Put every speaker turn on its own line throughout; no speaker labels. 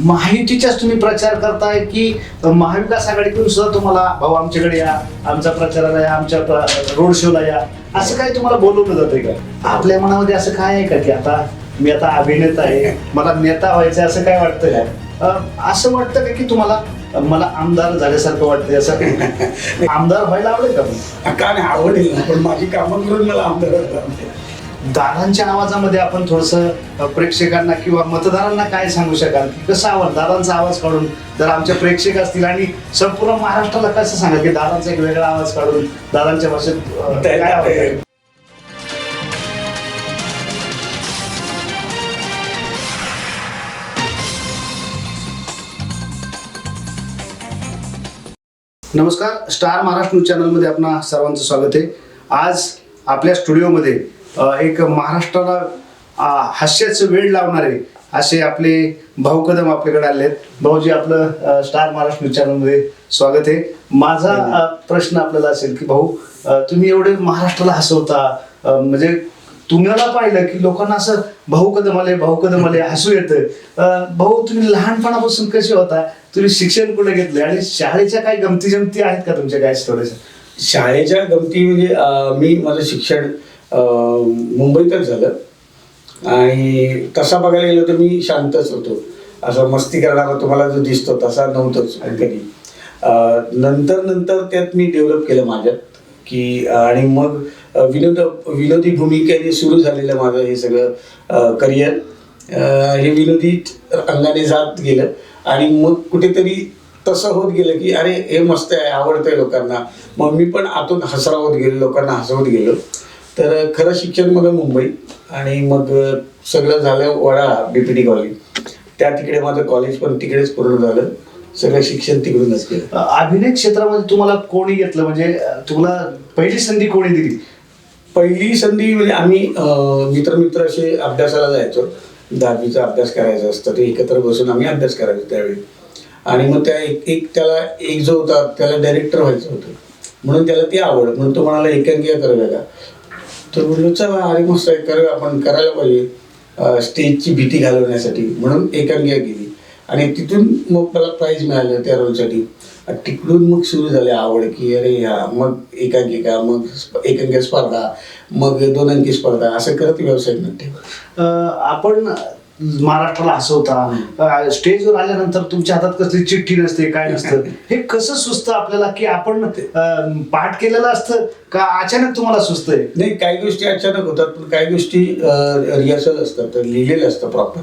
महायुतीचाच तुम्ही प्रचार करताय की महाविकास आघाडीकडून सुद्धा तुम्हाला भाऊ आमच्याकडे या आमच्या प्रचाराला या आमच्या रोड शोला या. असं काही तुम्हाला बोलवलं जातंय का? आपल्या मनामध्ये असं काय आहे का की आता मी आता अभिनेता आहे मला नेता व्हायचं असं काय वाटतं का? असं वाटतं का की तुम्हाला मला आमदार झाल्यासारखं वाटतंय असं? आमदार व्हायला आवडेल का?
का नाही आवडेल पण माझी कामं करून मला आमदार
दादांच्या आवाजामध्ये आपण थोडस प्रेक्षकांना किंवा मतदारांना काय सांगू शकाल की कसं आवाज दादांचा आवाज काढून जर आमचे प्रेक्षक असतील आणि संपूर्ण महाराष्ट्राला कसं सांगा की दादांचा एक वेगळा आवाज काढून दादांच्या भाषेत काय आवडतं? नमस्कार स्टार महाराष्ट्र न्यूज चॅनलमध्ये आपणा सर्वांचं स्वागत आहे आज आपल्या स्टुडिओमध्ये एक महाराष्ट्राला हास्याचं वेळ लावणारे असे आपले भाऊ कदम आपल्याकडे आले आहेत. भाऊजी आपलं स्टार महाराष्ट्र चॅनलमध्ये स्वागत आहे. माझा प्रश्न आपल्याला असेल की भाऊ तुम्ही एवढे महाराष्ट्राला हसवता म्हणजे तुम्हाला पाहिलं की लोकांना असं भाऊ कदम आले भाऊ कदम आले हसू येतं. भाऊ तुम्ही लहानपणापासून कसे होता? तुम्ही शिक्षण कुठे घेतले आणि शाळेच्या काही गमती जमती आहेत का तुमच्या? काय थोड्याशा
शाळेच्या गमती म्हणजे मी माझं शिक्षण मुंबईतच झालं. आणि तसा बघायला गेलो तर मी शांतच होतो. असं मस्ती करणारा तुम्हाला जो दिसतो तसा नव्हतंच कधी. नंतर नंतर त्यात मी डेव्हलप केलं माझ्यात की आणि मग विनोद विनोदी भूमिकेने सुरू झालेलं माझं हे सगळं करिअर हे विनोदी अंगाने जात गेलं. आणि मग कुठेतरी तसं होत गेलं की अरे हे मस्त आहे आवडतंय लोकांना. मग मी पण आतून हसरावत गेलो लोकांना हसवत गेलो. तर खरं शिक्षण माझं मुंबई आणि मग सगळं झालं Wadala B P T college त्या तिकडे माझं कॉलेज पण तिकडेच पूर्ण झालं. सगळं शिक्षण तिकडूनच केलं.
अभिनय क्षेत्रामध्ये तुम्हाला कोणी घेतलं? म्हणजे तुम्हाला पहिली संधी कोणी दिली?
पहिली संधी म्हणजे आम्ही मित्र मित्र असे अभ्यासाला जायचो. दहावीचा अभ्यास करायचा असतं ते एकत्र बसून आम्ही अभ्यास करायचो त्यावेळी. आणि मग त्या एक एक त्याला एक जो होता त्याला डायरेक्टर व्हायचं होतं. म्हणून त्याला ती आवड म्हणून तो म्हणाला एकांकिका करूया का तर म्हणलं चला अरे मस्त आहे आपण करायला पाहिजे. स्टेजची भीती घालवण्यासाठी म्हणून एकांकिका केली आणि तिथून मग मला प्राईज मिळालं त्या रोलसाठी तिकडून मग सुरू झाले आवड की अरे ह्या मग एकांकिका मग एकांकिका स्पर्धा मग दोन अंकी स्पर्धा असं करत व्यवसाय नाट्य
आपण महाराष्ट्राला हसवता. स्टेजवर आल्यानंतर तुमच्या हातात कसली चिठ्ठी नसते काय नसतं. हे कसं सुचतं आपल्याला की आपण पाठ केलेलं असतं का अचानक तुम्हाला सुचतंय?
नाही काही गोष्टी अचानक होतात पण काही गोष्टी रिहर्सल असतात तर लिहिलेलं असतं प्रॉपर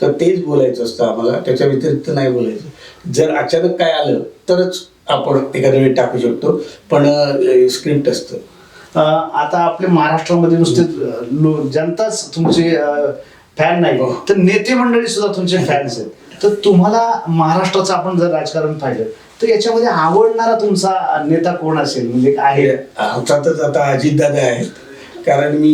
तर तेच बोलायचं असतं आम्हाला त्याच्या व्यतिरिक्त नाही बोलायचं. जर अचानक काय आलं तरच आपण एखाद्या वेळी टाकू शकतो पण स्क्रिप्ट असतं.
आता आपल्या महाराष्ट्रामध्ये नुसते जनताच तुमचे फॅन नाही.
हो.
तर नेते मंडळी सुद्धा तुमचे फॅन्स आहेत. तर तुम्हाला महाराष्ट्राचं आपण जर राजकारण पाहिलं तर याच्यामध्ये आवडणारा तुमचा नेता कोण असेल? म्हणजे आहे.
अर्थातच आता अजितदादा आहेत. कारण मी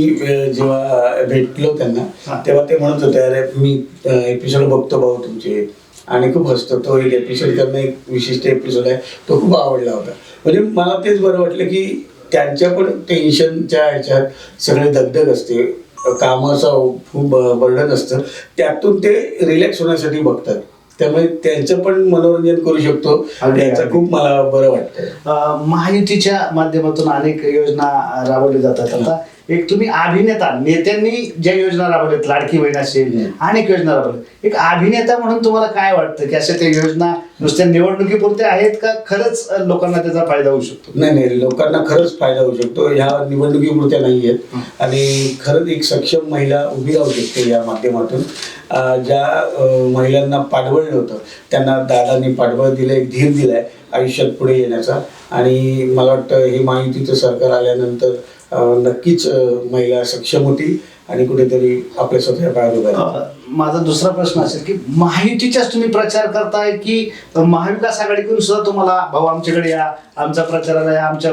जेव्हा भेटलो. त्यांना तेव्हा ते म्हणत होते अरे मी एपिसोड बघतो भाऊ तुमचे. आणि खूप हसतो. तो एक एपिसोड करणं एक विशिष्ट एपिसोड आहे. तो खूप आवडला होता. म्हणजे मला तेच बरं वाटलं की त्यांच्या पण टेन्शनच्या ह्याच्यात सगळे दगदग असते. कामाचं खूप बर्डन असतं. त्यातून ते रिलॅक्स होण्यासाठी बघतात. त्यामुळे त्यांचं पण मनोरंजन करू शकतो. याचं. खूप मला बरं वाटतं
महायुतीच्या माध्यमातून अनेक योजना राबवल्या जातात. आता एक तुम्ही अभिनेता नेत्यांनी ज्या योजना राबवल्यात लाडकी बहीण असेल. अनेक योजना राबवल्या एक अभिनेता म्हणून तुम्हाला काय वाटतं? की अशा त्या योजना नुसत्या निवडणुकीपुरत्या आहेत का खरंच लोकांना त्याचा फायदा होऊ शकतो?
नाही नाही लोकांना खरंच फायदा होऊ शकतो. ह्या निवडणुकीपुरत्या नाही आहेत. आणि खरंच एक सक्षम महिला उभी राहू शकते या माध्यमातून. ज्या महिलांना पाठबळ नव्हतं त्यांना दादांनी पाठबळ दिलं एक धीर दिलाय आयुष्यात पुढे येण्याचा. आणि मला वाटतं हे महायुतीचं सरकार आल्यानंतर नक्कीच महिला सक्षम होती आणि कुठेतरी आपल्या स्वतः पायावर उभ्या
माझा दुसरा प्रश्न असेल की महायुतीचाच तुम्ही प्रचार करताय की महाविकास आघाडीकडून सुद्धा तुम्हाला भाऊ आमच्याकडे या आमच्या प्रचाराला या आमच्या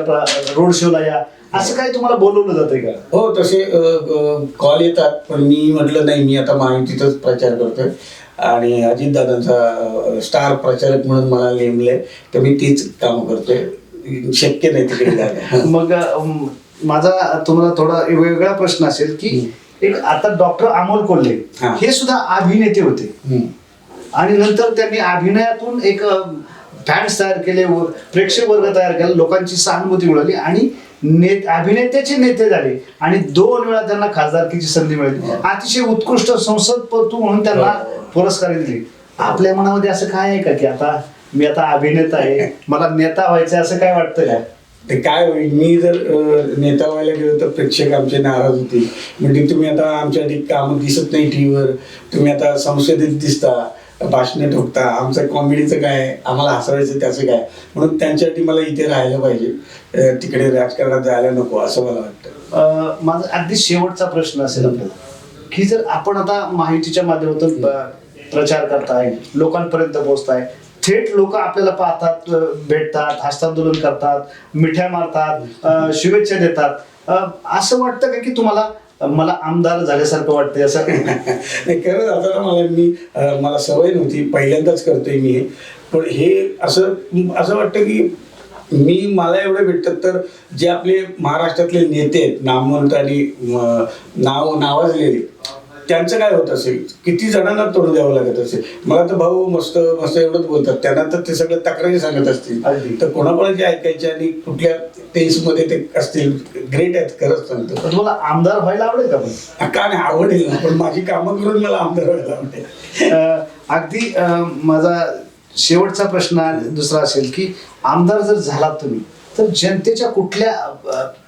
रोड शोला या असं काही तुम्हाला बोलवलं जातंय का?
हो तसे कॉल येतात पण मी म्हटलं नाही मी आता महायुतीचाच प्रचार करतोय. आणि अजितदादांचा स्टार प्रचारक म्हणून मला नेमलंय तर मी तीच कामं करतोय. शक्य नाही तिकडे
मग माझा तुम्हाला थोडा वेगळा प्रश्न असेल की एक आता डॉक्टर अमोल कोल्हे
हा.
हे सुद्धा अभिनेते होते.
हम्म.
आणि नंतर त्यांनी अभिनयातून एक फॅन्स तयार केले व प्रेक्षक वर्ग तयार केला लोकांची सहानुभूती मिळाली आणि ने अभिनेत्याचे नेते झाले. आणि दोन वेळा त्यांना खासदारकीची संधी मिळाली. अतिशय उत्कृष्ट संसदपटू म्हणून त्यांना पुरस्कार दिले. आपल्या मनामध्ये असं काय आहे का की आता मी आता अभिनेता आहे मला नेता व्हायचं असं काय वाटतं का?
ते काय होईल? मी जर नेता व्हायला गेलो तर प्रेक्षक आमचे नाराज होतील. म्हणजे तुम्ही आता आमच्या काम दिसत नाही टीव्हीवर. तुम्ही आता संसदेत दिसता भाषणे ठोकता. आमचं कॉमेडीचं काय आम्हाला हसवायचं त्याचं काय म्हणून त्यांच्यासाठी मला इथे राहायला पाहिजे. तिकडे राजकारणात जायला नको असं मला वाटतं.
माझा अगदी शेवटचा प्रश्न असेल आपल्याला. की जर आपण आता माहितीच्या माध्यमातून प्रचार करताय लोकांपर्यंत पोहोचताय थेट लोक आपल्याला पाहतात भेटतात हस्तांदोलन करतात मिठ्या मारतात शुभेच्छा देतात. असं वाटतं का की तुम्हाला मला आमदार झाल्यासारखं वाटतंय असं?
नाही खरंच आता मला मी मला सवय नव्हती पहिल्यांदाच करतोय मी हे. पण हे असं असं वाटतं की मी मला एवढं भेटतात तर जे आपले महाराष्ट्रातले नेते आहेत नामवंत आणि नाव नावाजलेले त्यांचं काय होत असेल? किती जणांना तोंड द्यावं लागत असेल? मला तर भाऊ मस्त मस्त एवढंच बोलतात. त्यांना तर ते सगळं तक्रारी सांगत असतील. तर कोणाकोणाचे ऐकायचे आणि कुठल्या टेन्समध्ये ते असतील? ग्रेट आहेत खरंच सांगतो
तुम्हाला आमदार व्हायला आवडेल का पण?
का नाही आवडेल ना पण माझी कामं करून मला आमदार व्हायला आवडेल.
अगदी माझा शेवटचा प्रश्न दुसरा असेल की आमदार जर झालात तुम्ही तर जनतेच्या कुठल्या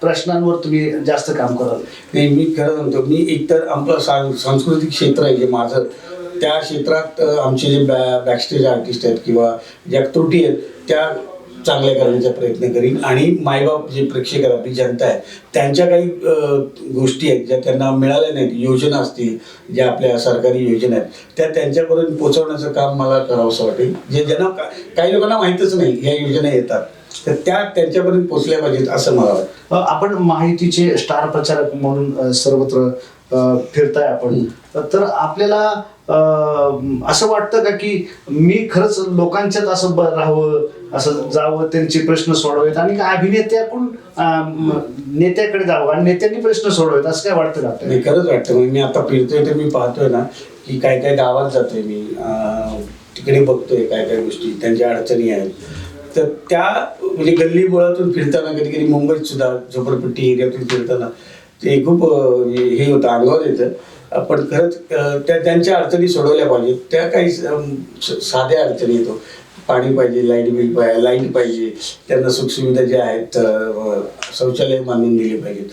प्रश्नांवर तुम्ही जास्त काम कराल?
नाही मी खरं सांगतो मी एकतर आपलं सांस्कृतिक क्षेत्र आहे जे माझं त्या क्षेत्रात आमचे जे बॅ बॅकस्टेज आर्टिस्ट आहेत किंवा ज्या त्रुटी आहेत त्या चांगल्या करण्याचा प्रयत्न करीन. आणि मायबाप जे प्रेक्षक आहेत आपली जनता आहे त्यांच्या काही गोष्टी आहेत ज्या त्यांना मिळाल्या नाहीत योजना असतील ज्या आपल्या सरकारी योजना आहेत त्या त्यांच्यापर्यंत पोहोचवण्याचं काम मला करावंसं वाटेल. जे ज्यांना काही लोकांना माहीतच नाही ह्या योजना येतात. तर त्या त्यांच्यापर्यंत पोहोचल्या पाहिजेत असं मला वाटतं.
आपण माहितीचे स्टार प्रचारक म्हणून सर्वत्र फिरताय आपण. तर आपल्याला असं वाटतं का की मी खरंच लोकांच्यात असं राहावं असं जावं त्यांचे प्रश्न सोडवावेत आणि अभिनेत्याकडून नेत्याकडे जावं आणि नेत्यांनी प्रश्न सोडवावेत असं काय वाटतं का आपल्याला?
नाही खरंच वाटतं. म्हणजे मी आता फिरतोय तर मी पाहतोय ना की काय काय गावात जातोय मी. अं, तिकडे बघतोय काय काय गोष्टी. त्यांच्या अडचणी आहेत. तर त्या म्हणजे गल्ली बोळातून फिरताना कधी कधी मुंबईत सुद्धा झोपडपट्टी एरियातून फिरताना ते खूप म्हणजे हे होतं अनुभव येतं पण खरंच त्या त्यांच्या अडचणी सोडवल्या पाहिजेत त्या काही स- साध्या अडचणी येतो. पाणी पाहिजे लाइट बिल पाहिजे लाइट पाहिजे. त्यांना सुखसुविधा ज्या आहेत शौचालय मानून दिले पाहिजेत.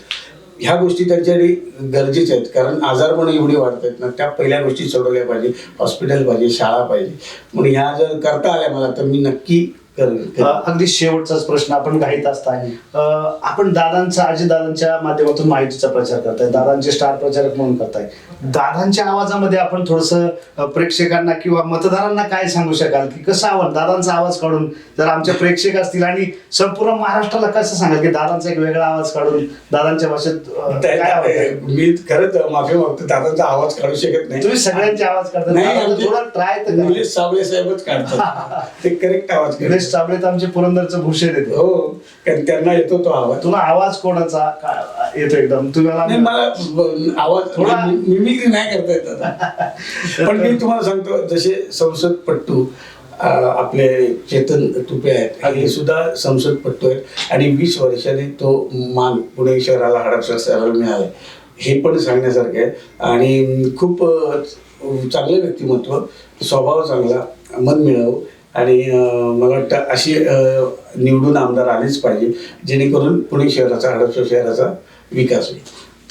ह्या गोष्टी त्यांच्यासाठी गरजेच्या आहेत. कारण आजारपण एवढी वाढत आहेत ना त्या पहिल्या गोष्टी सोडवल्या पाहिजे. हॉस्पिटल पाहिजे शाळा पाहिजे. म्हणून ह्या जर करता आल्या मला तर मी नक्की
अ, अगदी शेवटचाच प्रश्न आपण घाईत असताय अ, आपण दादांचा अजय दादांच्या माध्यमातून माहितीचा प्रचार करताय. दादांचे स्टार प्रचारक म्हणून करताय. दादांच्या आवाजामध्ये आपण थोडस प्रेक्षकांना किंवा मतदारांना काय सांगू शकाल? की कसं आवाज दादांचा आवाज काढून जर आमचे प्रेक्षक असतील आणि संपूर्ण महाराष्ट्राला कसं सांगाल? की दादांचा एक वेगळा आवाज काढून दादांच्या भाषेत अ, काय आवडतं?
मी खरंच माफी मागतो दादांचा आवाज काढू शकत नाही.
तुम्ही सगळ्यांचे आवाज काढता
नाही
दादा,
आमचे-
थोडा ट्राय तर करा.
निलेश साबळे साहेबच काढतात. ते करेक्ट आवाज करतात.
चाबळे तर आमचे पुरंदरचं भूषण येते.
हो कारण त्यांना येतो तो आवाज.
तुला आवाज कोणाचा? येतो एकदम?
नाही
तुम्हाला
मला ब- आवाज
थोडा-
मिमिक्री नाही करता येत आता. पण मी तुम्हाला सांगतो जसे संसदपट्टू अं, आपले चेतन तुपे आहेत हे सुद्धा संसदपट्टू आहेत. आणि वीस वर्षांनी तो मान पुणे शहराला हडपसर शहराला मिळाला हे पण सांगण्यासारखे आहे. आणि खूप अं, चांगलं व्यक्तिमत्व स्वभाव चांगला मन मिळावं. आणि मला वाटतं अशी निवडून आमदार आलेच पाहिजे जेणेकरून पुणे शहराचा हडपसर शहराचा विकास होईल.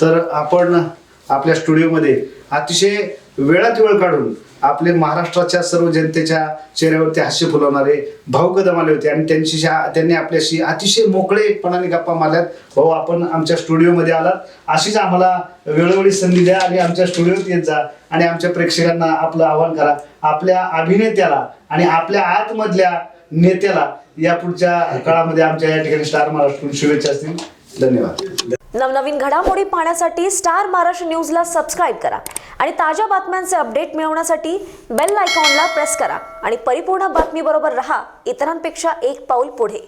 तर आपण आपल्या स्टुडिओमध्ये अतिशय वेळात वेळ काढून आपले महाराष्ट्राच्या सर्व जनतेच्या चेहऱ्यावरती हास्य फुलवणारे भाऊ कदम आले होते आणि त्यांची त्यांनी आपल्याशी अतिशय मोकळेपणाने गप्पा मारल्यात. भाऊ आपण आमच्या स्टुडिओमध्ये आलात. अशीच आम्हाला वेळोवेळी संधी द्या आणि आमच्या स्टुडिओत येत जा आणि आमच्या प्रेक्षकांना आपलं आव्हान करा. आपल्या अभिनेत्याला आणि आपल्या आतमधल्या नेत्याला या पुढच्या काळामध्ये आमच्या या ठिकाणी स्टार महाराष्ट्र शुभेच्छा असतील. धन्यवाद.
नवनवीन घडामोडी पाहण्यासाठी स्टार महाराष्ट्र न्यूजला सबस्क्राईब करा आणि ताज्या बातम्यांचे अपडेट मिळवण्यासाठी बेल आयकॉनला प्रेस करा आणि परिपूर्ण बातमीबरोबर रहा इतरांपेक्षा एक पाऊल पुढे.